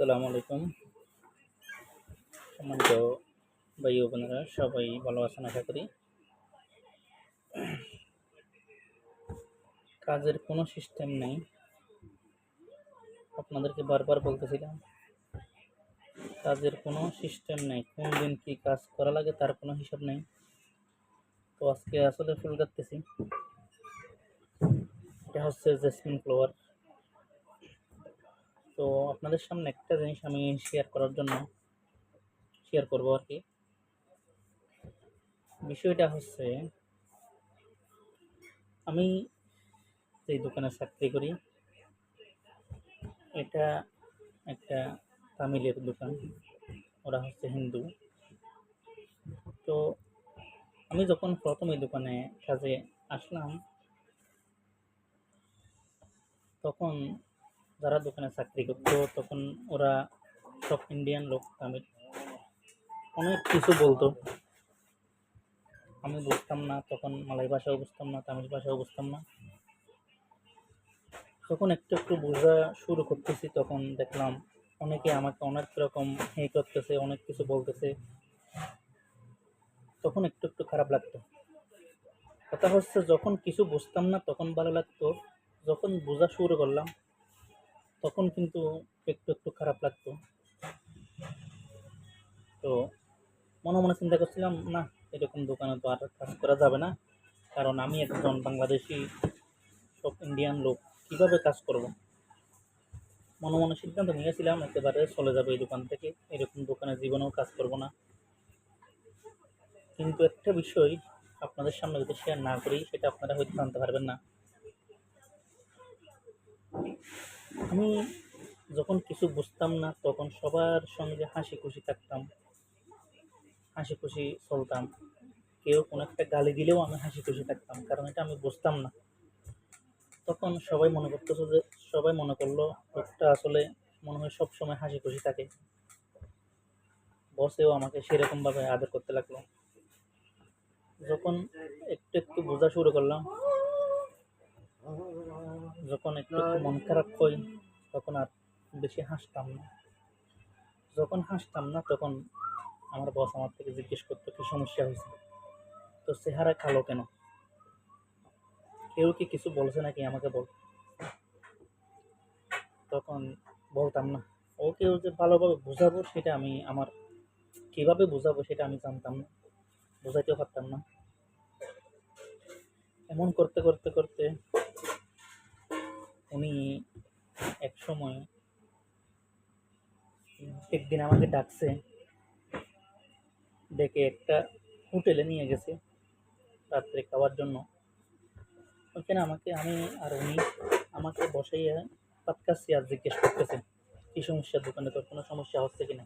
আসসালামু আলাইকুম। সম্মানিত ভাই বোনেরা, সবাই ভালো আছেন আশা করি। কাজের কোনো সিস্টেম নেই। আপনাদেরকে বারবার বলতেছিলাম, কাজের কোনো সিস্টেম নেই। কোন দিন কী কাজ করা লাগে তার কোনো হিসাব নেই। তো আজকে আসলে ফুল কাটতেছি। এটা হচ্ছে জেসমিন ফ্লাওয়ার। তো আপনাদের সামনে একটা জিনিস আমি শেয়ার করার জন্য শেয়ার করব আর কি বিষয়টা হচ্ছে, আমি যে দোকানে চাকরি করি, এটা একটা তামিলের দোকান, ওরা হচ্ছে হিন্দু। তো আমি যখন প্রথম এই দোকানে কাজে আসলাম, তখন যারা দোকানে চাকরি করতো, তখন ওরা সব ইন্ডিয়ান লোক তামিল অনেক কিছু বলতো। আমি বুঝতাম না, তখন মালাই ভাষাও বুঝতাম না, তামিল ভাষাও বুঝতাম না। যখন একটু একটু বোঝা শুরু করতেছি, তখন দেখলাম অনেকে আমাকে অনেক রকম হে করতেছে, অনেক কিছু বলতেছে। তখন একটু একটু খারাপ লাগতো। কথা হচ্ছে যখন কিছু বুঝতাম না, তখন ভালো লাগতো। যখন বোঝা শুরু করলাম তখন কিন্তু একটু একটু খারাপ লাগতো। তো মনে মনে চিন্তা করছিলাম, না, এরকম দোকানে তো আর কাজ করা যাবে না। কারণ আমি একজন বাংলাদেশি, সব ইন্ডিয়ান লোক, কীভাবে কাজ করব? মনে মনে সিদ্ধান্ত নিয়েছিলাম, একেবারে চলে যাবে এই দোকান থেকে। এরকম দোকানে জীবনেও কাজ করব না। কিন্তু একটা বিষয় আপনাদের সামনে যদি শেয়ার না করি, সেটা আপনারা হয়তো জানতে পারবেন না। আমি যখন কিছু বুঝতাম না, তখন সবার সঙ্গে হাসি খুশি থাকতাম হাসি খুশি চলতাম। কেউ কোনো একটা গালি দিলেও আমি হাসি খুশি থাকতাম, কারণ এটা আমি বুঝতাম না। তখন সবাই মনে করতেছে যে, সবাই মনে করল, লোকটা আসলে মনে হয় সব সময় হাসি খুশি থাকে। বসেও আমাকে সেরকমভাবে আদর করতে লাগল। যখন একটু একটু বোঝা শুরু করলাম যখন একটু মন খারাপ হয় তখন আর বেশি হাসতাম না। যখন হাসতাম না তখন আমার বস আমার থেকে জিজ্ঞেস করতো কি সমস্যা হয়েছে? তো চেহারা কালো কেন? কেউ কি কিছু বলছে নাকি আমাকে বল? তখন বলতাম না। ও কেউ যে ভালোভাবে বোঝাবো সেটা আমি আমার কীভাবে বোঝাবো সেটা আমি জানতাম না। বোঝাইতেও পারতাম না। এমন করতে করতে করতে উনি এক সময় একদিন আমাকে ডাকছে, ডেকে একটা হোটেলে নিয়ে গেছে রাত্রে খাওয়ার জন্য। ওখানে আমাকে, আমি আর উনি আমাকে বসাইয়া পাতকাছি আর জিজ্ঞেস করতেছে, কী সমস্যা? দোকানে তোর কোনো সমস্যা হচ্ছে কিনা?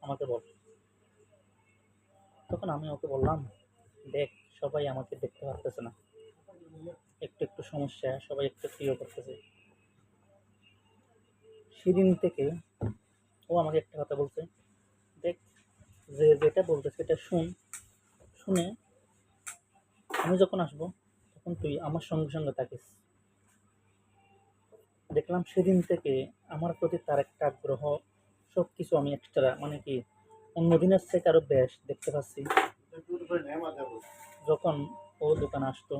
আমাকে বল। তখন আমি ওকে বললাম, দেখ, সবাই আমাকে দেখতে পারতেছে না। একটু একটু সমস্যা, সবাই একটু একটু ইয়ে করতেছে। সেদিন থেকে ও আমাকে একটা কথা বলছে, দেখ, যে যেটা বলতেছে সেটা শুন। শুনে আমি যখন আসব, তখন তুই আমার সঙ্গে সঙ্গে থাকিস। দেখলাম সেদিন থেকে আমার প্রতি তার একটা আগ্রহ সব কিছু আমি এক্সট্রা মানে কি অন্য দিনের থেকে আরও বেশ দেখতে পাচ্ছি। যখন ও দোকানে আসতো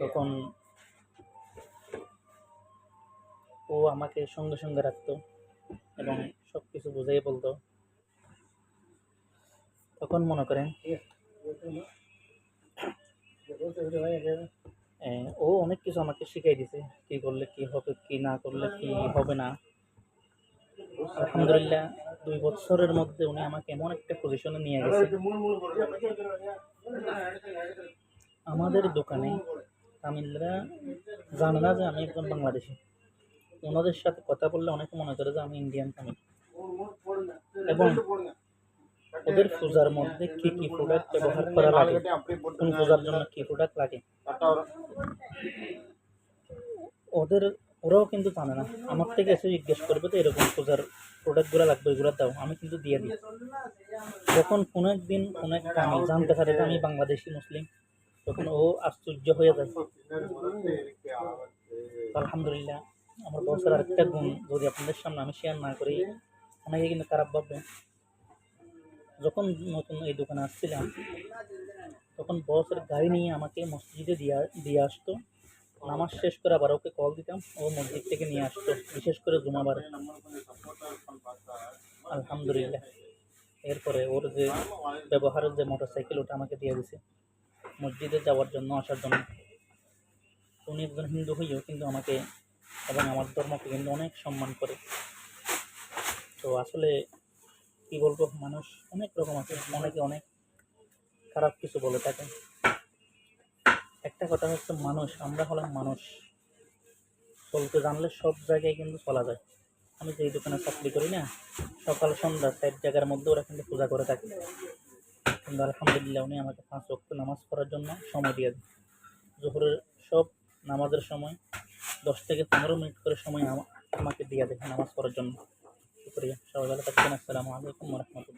তখন ও আমাকে সঙ্গে সঙ্গে রাখতো এবং সব কিছু বুঝাই বলতো। তখন মনে করেন ও অনেক কিছু আমাকে শিখাই দিছে, কি করলে কি হবে, কি না করলে কি হবে না। আলহামদুলিল্লাহ, দুই বছরের মধ্যে উনি আমাকে এমন একটা পজিশনে নিয়ে গেছে। আমাদের দোকানে তামিলরা জানে না যে আমি একজন বাংলাদেশি। ওনাদের সাথে কথা বললে অনেকে মনে করে যে আমি ইন্ডিয়ান তামিল। এবং ওদের পূজার মধ্যে কি কি প্রোডাক্ট ব্যবহার করা লাগে? কোন পূজার জন্য কি প্রোডাক্ট লাগে? ওদের, ওরাও কিন্তু জানে না। আমার থেকে এসে জিজ্ঞেস করবে তো এরকম পূজার প্রোডাক্টগুলো লাগবে এগুলো দাও, আমি কিন্তু দিয়ে দিই। যখন কোনো একদিন কোনো একটা আমি জানতে পারে যে আমি বাংলাদেশি, মুসলিম তখন ও আশ্চর্য হয়ে যায়। আলহামদুলিল্লাহ, আমার বসের আরেকটা গুণ, যদি আপনাদের সামনে আমি শেয়ার না করি, অনেকে কিন্তু খারাপ ভাববে। যখন নতুন এই দোকানে আসছিলাম, তখন বসের গাড়ি নিয়ে আমাকে মসজিদে দিয়ে দিয়ে আসতো। নামাজ শেষ করে আবার ওকে কল দিতাম, ও মসজিদ থেকে নিয়ে আসতো, বিশেষ করে জুমাবারে। আলহামদুলিল্লাহ। এরপরে ওর যে ব্যবহারের যে মোটর সাইকেল ওটা আমাকে দিয়ে দিছে। মসজিদে যাওয়ার জন্য আসার জন্য। উনি একজন হিন্দু হইও কিন্তু আমাকে এবং আমার ধর্মকে কিন্তু অনেক সম্মান করে। তো আসলে কি বলব, মানুষ অনেক রকম আছে, অনেকে অনেক খারাপ কিছু বলে থাকে। একটা কথা হচ্ছে মানুষ, আমরা হলাম মানুষ। চলতে জানলে সব জায়গায় কিন্তু চলা যায়। আমি যে দোকানে চাকরি করি না, সকাল, সন্ধ্যা, চার জায়গার মধ্যে ওরা কিন্তু পূজা করে থাকে। কিন্তু আলহামদুলিল্লাহ, উনি আমাকে পাঁচ রক্ত নামাজ পড়ার জন্য সময় দিয়ে দেন। জোহরের সব নামাজের সময় দশ থেকে পনেরো মিনিট করে সময় আমা- আমাকে দিয়ে দেয় নামাজ পড়ার জন্য। শুক্রিয়া, সবাই ভালো থাকবেন, আসসালামু আলাইকুম রহমতুল্লাহ।